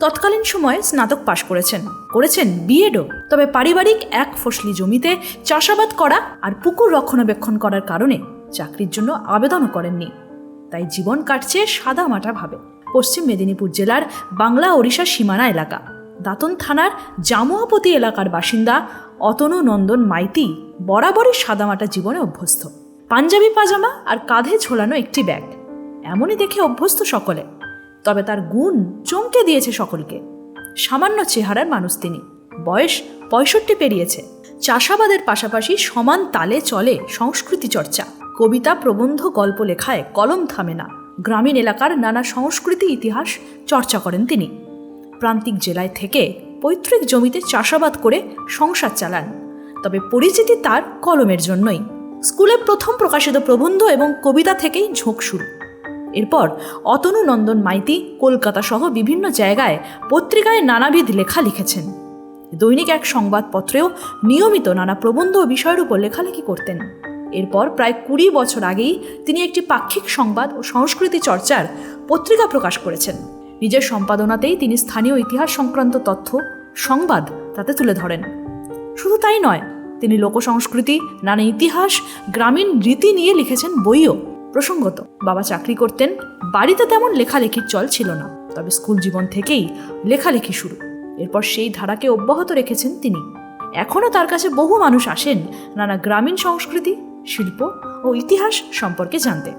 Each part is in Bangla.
তৎকালীন সময়ে স্নাতক পাশ করেছেন। করেছেন বিএডও তবে পারিবারিক এক ফসলি জমিতে চাষাবাদ করা আর পুকুর রক্ষণাবেক্ষণ করার কারণে চাকরির জন্য আবেদনও করেননি। তাই জীবন কাটছে সাদা মাটা ভাবে। পশ্চিম মেদিনীপুর জেলার বাংলা ওড়িশা সীমানা এলাকা। দাতন থানার জামুয়াপতি এলাকার বাসিন্দা অতনু নন্দন মাইতি বরাবরই সাদামাটা জীবনে অভ্যস্ত। পাঞ্জাবি পাজামা আর কাঁধে ঝোলানো একটি ব্যাগ। এমনই দেখে অভ্যস্ত সকলে। তবে তার গুণ চমকে দিয়েছে সকলকে। সামান্য চেহারার মানুষ তিনি। বয়স পঁয়ষট্টি পেরিয়েছে। চাষাবাদের পাশাপাশি সমান তালে চলে সংস্কৃতি চর্চা। কবিতা, প্রবন্ধ, গল্প লেখায় কলম থামে না। গ্রামীণ এলাকার নানা সংস্কৃতি ইতিহাস চর্চা করেন তিনি। প্রান্তিক জেলায় থেকে পৈতৃক জমিতে চাষাবাদ করে সংসার চালান। তবে পরিচিতি তার কলমের জন্যই। স্কুলে প্রথম প্রকাশিত প্রবন্ধ এবং কবিতা থেকেই ঝোঁক শুরু। এরপর অতনু নন্দন মাইতি কলকাতা সহ বিভিন্ন জায়গায় পত্রিকায় নানাবিধ লেখা লিখেছেন। দৈনিক এক সংবাদপত্রেও নিয়মিত নানা প্রবন্ধ ও বিষয়ের উপর লেখালেখি করতেন। এরপর প্রায় কুড়ি বছর আগেই তিনি একটি পাক্ষিক সংবাদ ও সংস্কৃতি চর্চার পত্রিকা প্রকাশ করেছেন। নিজের সম্পাদনাতেই তিনি স্থানীয় ইতিহাস সংক্রান্ত তথ্য, সংবাদ তাতে তুলে ধরেন। শুধু তাই নয়, তিনি লোকসংস্কৃতি, নানা ইতিহাস, গ্রামীণ রীতি নিয়ে লিখেছেন বইও। প্রসঙ্গত, বাবা চাকরি করতেন, বাড়িতে তেমন লেখালেখির চল ছিল না, তবে স্কুল জীবন থেকেই লেখালেখি শুরু। এরপর সেই ধারাকে অব্যাহত রেখেছেন তিনি। এখনও তার কাছে বহু মানুষ আসেন নানা গ্রামীণ সংস্কৃতি, শিল্প ও ইতিহাস সম্পর্কে জানতে।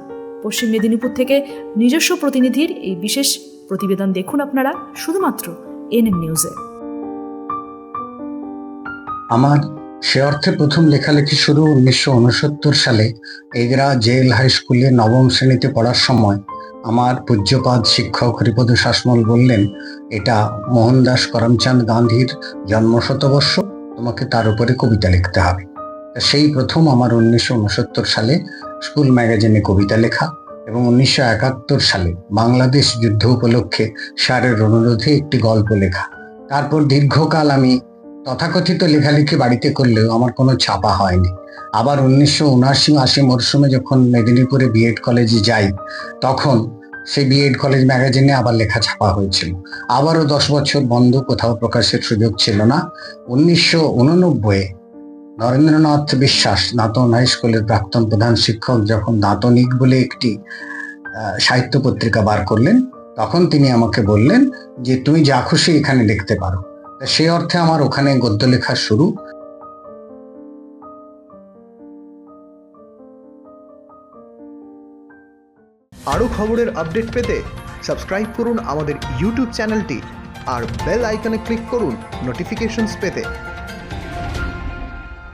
পশ্চিম মেদিনীপুর থেকে নিজস্ব প্রতিনিধির এই বিশেষ প্রতিবেদন দেখুন আপনারা, শুধুমাত্র এন এনএম নিউজে। আমার সে অর্থে প্রথম লেখালেখি শুরু উনিশশো উনসত্তর সালে এগরা জেল হাই স্কুলে নবম শ্রেণীতে পড়ার সময় আমার পূজ্যপাদ শিক্ষক হরিপদ শাসমল বললেন, এটা মোহনদাস করমচাঁদ গান্ধীর জন্মশতবর্ষ, তোমাকে তার উপরে কবিতা লিখতে হবে। সেই প্রথম আমার উনিশশো উনসত্তর সালে স্কুল ম্যাগাজিনে কবিতা লেখা এবং উনিশশো একাত্তর সালে বাংলাদেশ যুদ্ধ উপলক্ষে স্যারের অনুরোধে একটি গল্প লেখা। তারপর দীর্ঘকাল আমি তথাকথিত লেখালেখি বাড়িতে করলেও আমার কোনো ছাপা হয়নি। আবার উনিশশো উনআশি আশি মরশুমে যখন মেদিনীপুরে বিএড কলেজে যাই, তখন সেই বিএড কলেজ ম্যাগাজিনে আবার লেখা ছাপা হয়েছিল। আবারও দশ বছর বন্ধ, কোথাও প্রকাশের সুযোগ ছিল না। উনিশশো উননব্বই নরেন্দ্রনাথ বিশ্বাস দাঁতন হাই স্কুলের প্রাক্তন প্রধান শিক্ষক যখন দাঁতনিক বলে একটি সাহিত্য পত্রিকা বার করলেন, তখন তিনি আমাকে বললেন যে, তুমি যা খুশি এখানে লিখতে পারো। সে অর্থে আমার ওখানে গদ্য লেখা শুরু। আরও খবরের আপডেট পেতে সাবস্ক্রাইব করুন আমাদের ইউটিউব চ্যানেলটি আর বেল আইকনে ক্লিক করুন নোটিফিকেশনস পেতে।